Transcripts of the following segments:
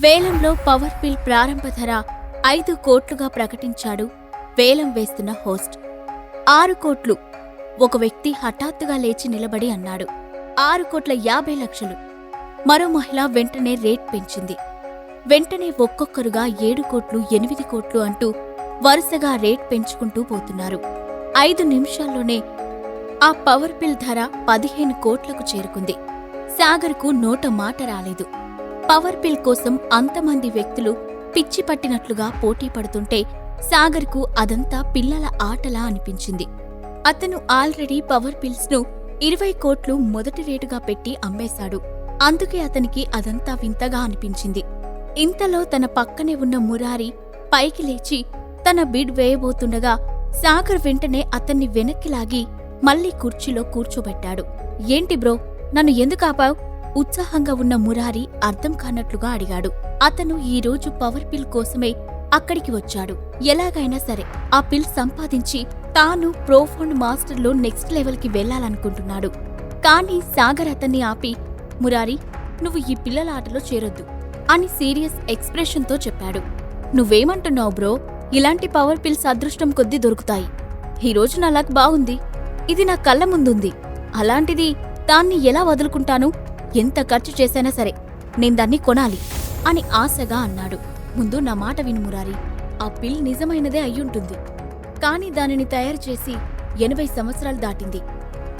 వేలంలో power bill ప్రారంభ ధర ఐదు కోట్లుగా ప్రకటించాడు వేలం వేస్తున్న హోస్ట్. ఆరు కోట్లు. ఒక వ్యక్తి హఠాత్తుగా లేచి నిలబడి అన్నాడు. ఆరు కోట్ల యాభై లక్షలు. మరో మహిళ వెంటనే రేట్ పెంచింది. వెంటనే ఒక్కొక్కరుగా ఏడు కోట్లు ఎనిమిది కోట్లు అంటూ వరుసగా రేట్ పెంచుకుంటూ పోతున్నారు. ఐదు నిమిషాల్లోనే ఆ పవర్ బిల్ ధర పదిహేను కోట్లకు చేరుకుంది. సాగర్కు నోట మాట రాలేదు. పవర్ బిల్ కోసం అంతమంది వ్యక్తులు పిచ్చి పట్టినట్లుగా పోటీ పడుతుంటే సాగర్కు అదంతా పిల్లల ఆటలా అనిపించింది. అతను ఆల్రెడీ పవర్ బిల్స్ను ఇరవై కోట్లు మొదటి రేటుగా పెట్టి అమ్మేశాడు. అందుకే అతనికి అదంతా వింతగా అనిపించింది. ఇంతలో తన పక్కనే ఉన్న మురారి పైకి లేచి తన బిడ్ వేయబోతుండగా సాగర్ వెంటనే అతన్ని వెనక్కి లాగి మళ్ళీ కుర్చీలో కూర్చోబెట్టాడు. ఏంటి బ్రో? నన్ను ఎందుకు ఆపావు? ఉత్సాహంగా ఉన్న మురారి అర్థం కానట్లుగా అడిగాడు. అతను ఈ రోజు పవర్ పిల్ కోసమే అక్కడికి వచ్చాడు. ఎలాగైనా సరే ఆ పిల్ సంపాదించి తాను ప్రోఫోన్ మాస్టర్లో నెక్స్ట్ లెవెల్కి వెళ్ళాలనుకుంటున్నాడు కానీ సాగర్ అతన్ని ఆపి మురారి నువ్వు ఈ పిల్లల ఆటలో చేరొద్దు అని సీరియస్ ఎక్స్ప్రెషన్తో చెప్పాడు. నువ్వేమంటున్నావు బ్రో? ఇలాంటి పవర్ పిల్స్ అదృష్టం కొద్దీ దొరుకుతాయి. ఈ రోజు నా లక్ బాగుంది. ఇది నా కళ్ళ ముందుంది. అలాంటిది దాన్ని ఎలా వదులుకుంటాను? ఎంత ఖర్చు చేశానా సరే నేను దాన్ని కొనాలి అని ఆశగా అన్నాడు. ముందు నా మాట విను మురారి. ఆ పిల్ నిజమైనదే అయ్యుంటుంది. కాని దానిని తయారు చేసి ఎనభై సంవత్సరాలు దాటింది.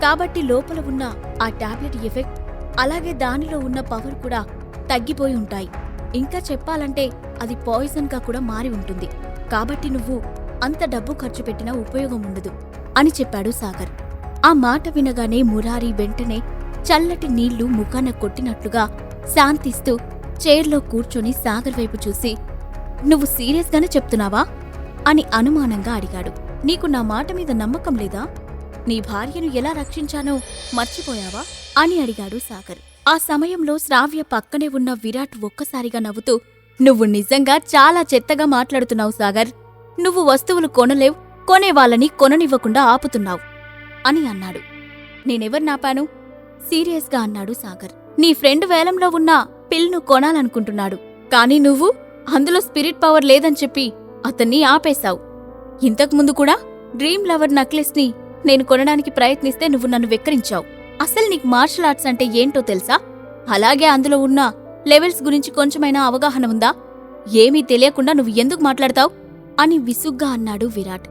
కాబట్టి లోపల ఉన్న ఆ టాబ్లెట్ ఎఫెక్ట్ అలాగే దానిలో ఉన్న పవర్ కూడా తగ్గిపోయి ఉంటాయి. ఇంకా చెప్పాలంటే అది పాయిజన్గా కూడా మారి ఉంటుంది. కాబట్టి నువ్వు అంత డబ్బు ఖర్చు పెట్టినా ఉపయోగం ఉండదు అని చెప్పాడు సాగర్. ఆ మాట వినగానే మురారి వెంటనే చల్లటి నీళ్ళు ముఖాన కొట్టినట్లుగా శాంతిస్తూ చైర్లో కూర్చొని సాగర్ వైపు చూసి నువ్వు సీరియస్గానే చెప్తున్నావా? అని అనుమానంగా అడిగాడు. నీకు నా మాట మీద నమ్మకం లేదా? నీ భార్యను ఎలా రక్షించానో మర్చిపోయావా? అని అడిగాడు సాగర్. ఆ సమయంలో శ్రావ్య పక్కనే ఉన్న విరాట్ ఒక్కసారిగా నవ్వుతూ నువ్వు నిజంగా చాలా చెత్తగా మాట్లాడుతున్నావు సాగర్. నువ్వు వస్తువులు కొనలేవు కొనేవాళ్ళని కొననివ్వకుండా ఆపుతున్నావు అని అన్నాడు. నేనెవరు నాపాను సీరియస్గా అన్నాడు సాగర్. నీ ఫ్రెండ్ వేలంలో ఉన్న పిల్ను కొనాలనుకుంటున్నాడు. కానీ నువ్వు అందులో స్పిరిట్ పవర్ లేదని చెప్పి అతన్ని ఆపేశావు. ఇంతకుముందు కూడా డ్రీమ్ లవర్ నక్లెస్ని నేను కొనడానికి ప్రయత్నిస్తే నువ్వు నన్ను వెక్కరించావు. అసలు నీకు మార్షల్ ఆర్ట్స్ అంటే ఏంటో తెలుసా? అలాగే అందులో ఉన్న లెవెల్స్ గురించి కొంచెమైనా అవగాహన ఉందా? ఏమీ తెలియకుండా నువ్వు ఎందుకు మాట్లాడతావు? అని విసుగ్గా అన్నాడు విరాట్.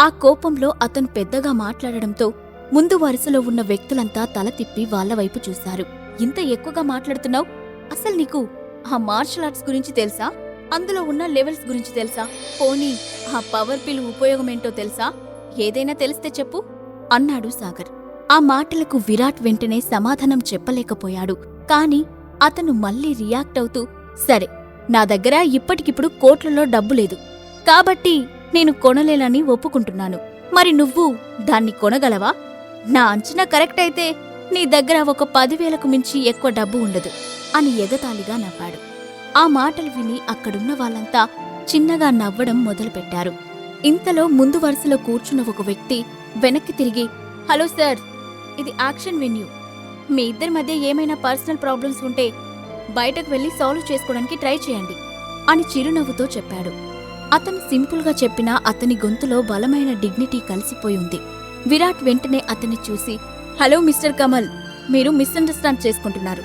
ఆ కోపంలో అతను పెద్దగా మాట్లాడడంతో ముందు వరుసలో ఉన్న వ్యక్తులంతా తల తిప్పి వాళ్ళ వైపు చూశారు. ఇంత ఎక్కువగా మాట్లాడుతున్నావు? అసలు నీకు ఆ మార్షల్ ఆర్ట్స్ గురించి తెలుసా? అందులో ఉన్న లెవెల్స్ గురించి తెలుసా? పోనీ ఆ పవర్ పిల్ ఉపయోగమేంటో తెలుసా? ఏదైనా తెలిస్తే చెప్పు అన్నాడు సాగర్. ఆ మాటలకు విరాట్ వెంటనే సమాధానం చెప్పలేకపోయాడు. కాని అతను మళ్ళీ రియాక్ట్ అవుతూ సరే నా దగ్గర ఇప్పటికిప్పుడు కోట్లలో డబ్బు లేదు. కాబట్టి నేను కొనలేనని ఒప్పుకుంటున్నాను. మరి నువ్వు దాన్ని కొనగలవా? నా అంచనా కరెక్ట్ అయితే నీ దగ్గర ఒక పదివేలకు మించి ఎక్కువ డబ్బు ఉండదు అని ఎగతాళిగా నవ్వాడు. ఆ మాటలు విని అక్కడున్న వాళ్ళంతా చిన్నగా నవ్వడం మొదలుపెట్టారు. ఇంతలో ముందు వరుసలో కూర్చున్న ఒక వ్యక్తి వెనక్కి తిరిగి హలో సార్ ఇది యాక్షన్ వెన్యూ. మీ ఇద్దరి మధ్య ఏమైనా పర్సనల్ ప్రాబ్లమ్స్ ఉంటే బయటకు వెళ్ళి సాల్వ్ చేసుకోవడానికి ట్రై చేయండి అని చిరునవ్వుతో చెప్పాడు. అతను సింపుల్గా చెప్పినా అతని గొంతులో బలమైన డిగ్నిటీ కలిసిపోయి ఉంది. విరాట్ వెంటనే అతన్ని చూసి హలో మిస్టర్ కమల్ మీరు మిస్అండర్స్టాండ్ చేసుకుంటున్నారు.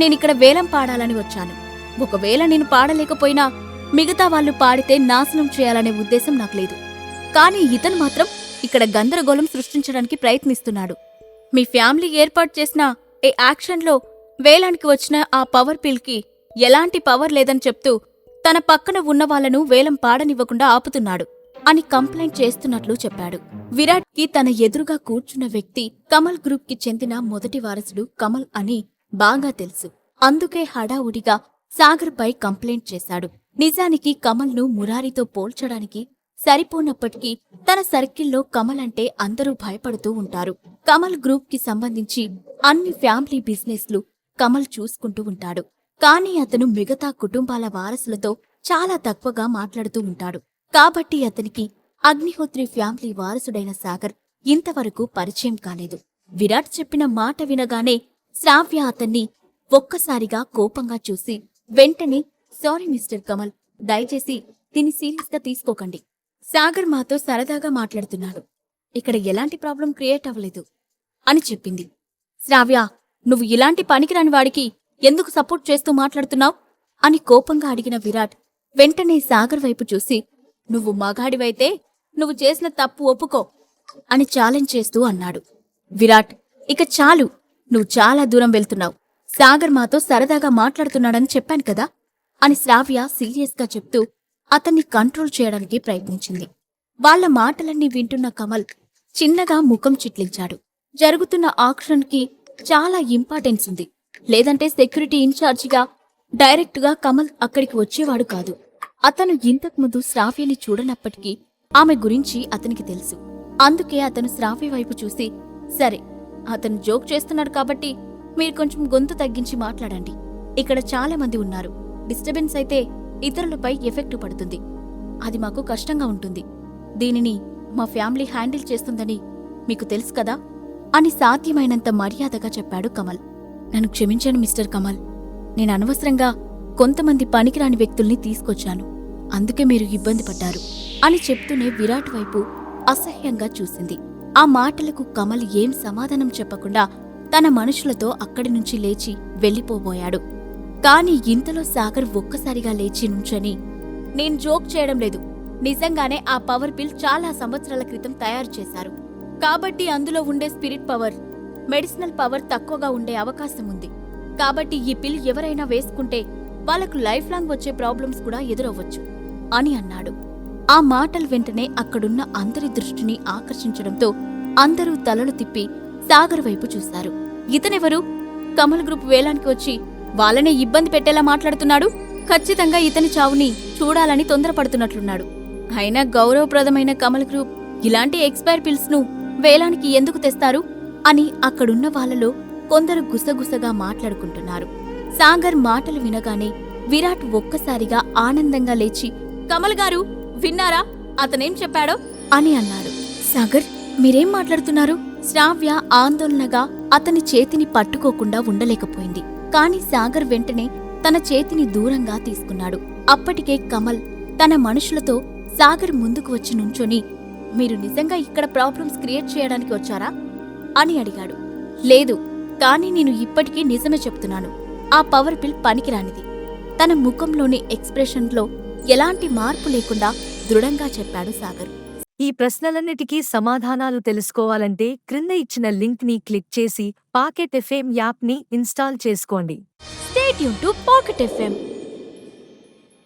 నేనిక్కడ వేలం పాడాలని వచ్చాను. ఒకవేళ నేను పాడలేకపోయినా మిగతా వాళ్ళు పాడితే నాశనం చేయాలనే ఉద్దేశం నాకు లేదు. కానీ ఇతను మాత్రం ఇక్కడ గందరగోళం సృష్టించడానికి ప్రయత్నిస్తున్నాడు. మీ ఫ్యామిలీ ఏర్పాటు చేసిన ఏ యాక్షన్లో వేలానికి వచ్చిన ఆ పవర్ పిల్కి ఎలాంటి పవర్ లేదని చెప్తూ తన పక్కన ఉన్న వాళ్ళను వేలం పాడనివ్వకుండా ఆపుతున్నాడు. అని కంప్లైంట్ చేస్తున్నట్లు చెప్పాడు. విరాట్కి తన ఎదురుగా కూర్చున్న వ్యక్తి కమల్ గ్రూప్కి చెందిన మొదటి వారసుడు కమల్ అని బాగా తెలుసు. అందుకే హడావుడిగా సాగర్ పై కంప్లైంట్ చేశాడు. నిజానికి కమల్ను మురారితో పోల్చడానికి సరిపోనప్పటికీ తన సర్కిల్లో కమల్ అంటే అందరూ భయపడుతూ ఉంటారు. కమల్ గ్రూప్కి సంబంధించి అన్ని ఫ్యామిలీ బిజినెస్లు కమల్ చూసుకుంటూ ఉంటాడు. కానీ అతను మిగతా కుటుంబాల వారసులతో చాలా తక్కువగా మాట్లాడుతూ ఉంటాడు. కాబట్టి అతనికి అగ్నిహోత్రి ఫ్యామిలీ వారసుడైన సాగర్ ఇంతవరకు పరిచయం కాలేదు. విరాట్ చెప్పిన మాట వినగానే శ్రావ్య అతన్ని ఒక్కసారిగా కోపంగా చూసి వెంటనే సారీ మిస్టర్ కమల్ దయచేసి దీన్ని సీరియస్గా తీసుకోకండి. సాగర్ మాతో సరదాగా మాట్లాడుతున్నాడు. ఇక్కడ ఎలాంటి ప్రాబ్లం క్రియేట్ అవ్వలేదు అని చెప్పింది. శ్రావ్య నువ్వు ఇలాంటి పనికిరాని వాడికి ఎందుకు సపోర్ట్ చేస్తూ మాట్లాడుతున్నావు? అని కోపంగా అడిగిన విరాట్ వెంటనే సాగర్ వైపు చూసి నువ్వు మగాడివైతే నువ్వు చేసిన తప్పు ఒప్పుకో అని ఛాలెంజ్ చేస్తూ అన్నాడు. విరాట్ ఇక చాలు నువ్వు చాలా దూరం వెళ్తున్నావు. సాగర్ మాతో సరదాగా మాట్లాడుతున్నాడని చెప్పాను కదా అని శ్రావ్య సీరియస్గా చెప్తూ అతన్ని కంట్రోల్ చేయడానికి ప్రయత్నించింది. వాళ్ళ మాటలన్నీ వింటున్న కమల్ చిన్నగా ముఖం చిట్లించాడు. జరుగుతున్న ఆక్షన్కి చాలా ఇంపార్టెన్స్ ఉంది. లేదంటే సెక్యూరిటీ ఇన్ఛార్జిగా డైరెక్ట్గా కమల్ అక్కడికి వచ్చేవాడు కాదు. అతను ఇంతకుముందు శ్రావ్యని చూడనప్పటికీ ఆమె గురించి అతనికి తెలుసు. అందుకే అతను శ్రావ్య వైపు చూసి సరే అతను జోక్ చేస్తున్నాడు కాబట్టి మీరు కొంచెం గొంతు తగ్గించి మాట్లాడండి. ఇక్కడ చాలా మంది ఉన్నారు. డిస్టర్బెన్స్ అయితే ఇతరులపై ఎఫెక్ట్ పడుతుంది. అది మాకు కష్టంగా ఉంటుంది. దీనిని మా ఫ్యామిలీ హ్యాండిల్ చేస్తుందని మీకు తెలుసు కదా? అని సాధ్యమైనంత మర్యాదగా చెప్పాడు కమల్. నన్ను క్షమించాను మిస్టర్ కమల్. నేను అనవసరంగా కొంతమంది పనికిరాని వ్యక్తుల్ని తీసుకొచ్చాను. అందుకే మీరు ఇబ్బంది పడ్డారు అని చెప్తూనే విరాట్ వైపు అసహ్యంగా చూసింది. ఆ మాటలకు కమల్ ఏం సమాధానం చెప్పకుండా తన మనుషులతో అక్కడి నుంచి లేచి వెళ్ళిపోబోయాడు. కాని ఇంతలో సాగర్ ఒక్కసారిగా లేచి నుంచని నేను జోక్ చేయడం లేదు. నిజంగానే ఆ పవర్ పిల్ చాలా సంవత్సరాల క్రితం తయారు చేశారు. కాబట్టి అందులో ఉండే స్పిరిట్ పవర్ మెడిసినల్ పవర్ తక్కువగా ఉండే అవకాశం ఉంది. కాబట్టి ఈ పిల్ ఎవరైనా వేసుకుంటే వాళ్ళకు లైఫ్ లాంగ్ వచ్చే ప్రాబ్లమ్స్ కూడా ఎదురవ్వచ్చు అని అన్నాడు. ఆ మాటలు వెంటనే అక్కడున్న అందరి దృష్టిని ఆకర్షించడంతో అందరూ తలలు తిప్పి సాగర్ వైపు చూశారు. ఇతనెవరు? కమల్ గ్రూప్ వేలానికి వచ్చి వాళ్ళనే ఇబ్బంది పెట్టేలా మాట్లాడుతున్నాడు? ఖచ్చితంగా ఇతని చావుని చూడాలని తొందరపడుతున్నట్లున్నాడు. అయినా గౌరవప్రదమైన కమల్ గ్రూప్ ఇలాంటి ఎక్స్పైర్ పిల్స్ను వేలానికి ఎందుకు తెస్తారు? అని అక్కడున్న వాళ్ళలో కొందరు గుసగుసగా మాట్లాడుకుంటున్నారు. సాగర్ మాటలు వినగానే విరాట్ ఒక్కసారిగా ఆనందంగా లేచి కమల్ గారు విన్నారా? అతనేం చెప్పాడో? అని అన్నాడు. సాగర్ మీరేం మాట్లాడుతున్నారు? శ్రావ్య ఆందోళనగా అతని చేతిని పట్టుకోకుండా ఉండలేకపోయింది. కాని సాగర్ వెంటనే తన చేతిని దూరంగా తీసుకున్నాడు. అప్పటికే కమల్ తన మనుషులతో సాగర్ ముందుకు వచ్చి నుంచొని మీరు నిజంగా ఇక్కడ ప్రాబ్లమ్స్ క్రియేట్ చేయడానికి వచ్చారా? అని అడిగాడు. లేదు కానీ నేను ఇప్పటికీ నిజమే చెప్తున్నాను. ఆ పవర్ పిల్ పనికిరానిది. తన ముఖంలోని ఎక్స్ప్రెషన్లో ఎలాంటి మార్పు లేకుండా దృఢంగా చెప్పాడు సాగర్. ఈ ప్రశ్నలన్నిటికీ సమాధానాలు తెలుసుకోవాలంటే క్రింద ఇచ్చిన లింక్ని క్లిక్ చేసి పాకెట్ ఎఫ్ఎం యాప్ని ఇన్స్టాల్ చేసుకోండి. Stay tuned to pocket FM